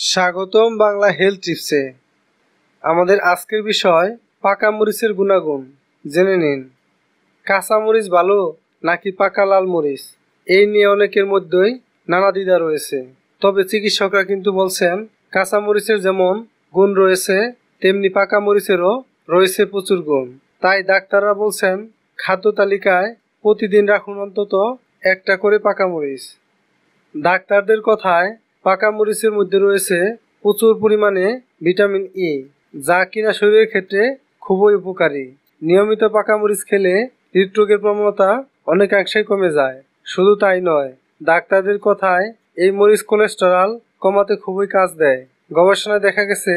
স্বাগতম বাংলা হেলথ টিপসে আমাদের আজকের বিষয়, পাকা মরিচের গুণাগুণ। জেনে নিন। কাঁচা মরিচ ভালো নাকি পাকা লাল মরিচ? এই নিয়ে অনেকের মধ্যেই নানা দ্বিধা রয়েছে। তবে চিকিৎসকরা কিন্তু বলছেন, কাঁচা মরিচের যেমন গুণ রয়েছে, তেমনি পাকা মরিচেরও রয়েছে প্রচুর গুণ। তাই ডাক্তাররা বলছেন, খাদ্য তালিকায় প্রতিদিন রাখুন অন্তত একটা করে পাকা মরিচ। ডাক্তারদের কথায় পাকা মরিচের মধ্যে রয়েছে প্রচুর পরিমাণে ভিটামিন ই যা কিনা শরীরের ক্ষেত্রে খুবই উপকারী। নিয়মিত পাকা মরিচ খেলে হৃদরোগের প্রবণতা অনেকাংশেই কমে যায়। শুধু তাই নয়, ডাক্তারদের কথায় এই মরিচ কোলেস্টেরল কমাতে খুবই কাজ দেয়। গবেষণায় দেখা গেছে,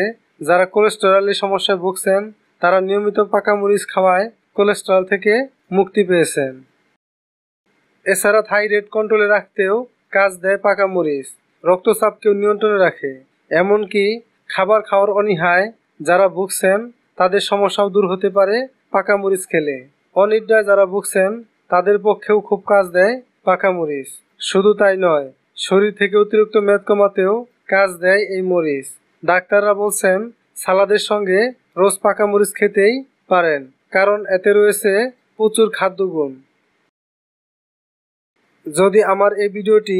যারা কোলেস্টেরলের সমস্যায় ভুগছেন, তারা নিয়মিত পাকা মরিচ খাওয়ায় কোলেস্টেরল থেকে মুক্তি পেয়েছেন। এছাড়া থাইরয়েড কন্ট্রোলে রাখতেও কাজ দেয় পাকা মরিচ। রক্তচাপকেও নিয়ন্ত্রণে রাখে, এমনকি খাবার খাওয়ার অনীহায় যারা ভুগছেন, তাদের সমস্যাও দূর হতে পারে পাকা মরিচ খেলে। অনিদ্রায় যারা ভুগছেন, তাদের পক্ষেও খুব কাজ দেয় পাকা মরিচ। শুধু তাই নয়, শরীর থেকে অতিরিক্ত মেদ কমাতেও কাজ দেয় এই মরিচ। ডাক্তাররা বলছেন, সালাদের সঙ্গে রোজ পাকা মরিচ খেতেই পারেন, কারণ এতে রয়েছে প্রচুর খাদ্যগুণ। যদি আমার এই ভিডিওটি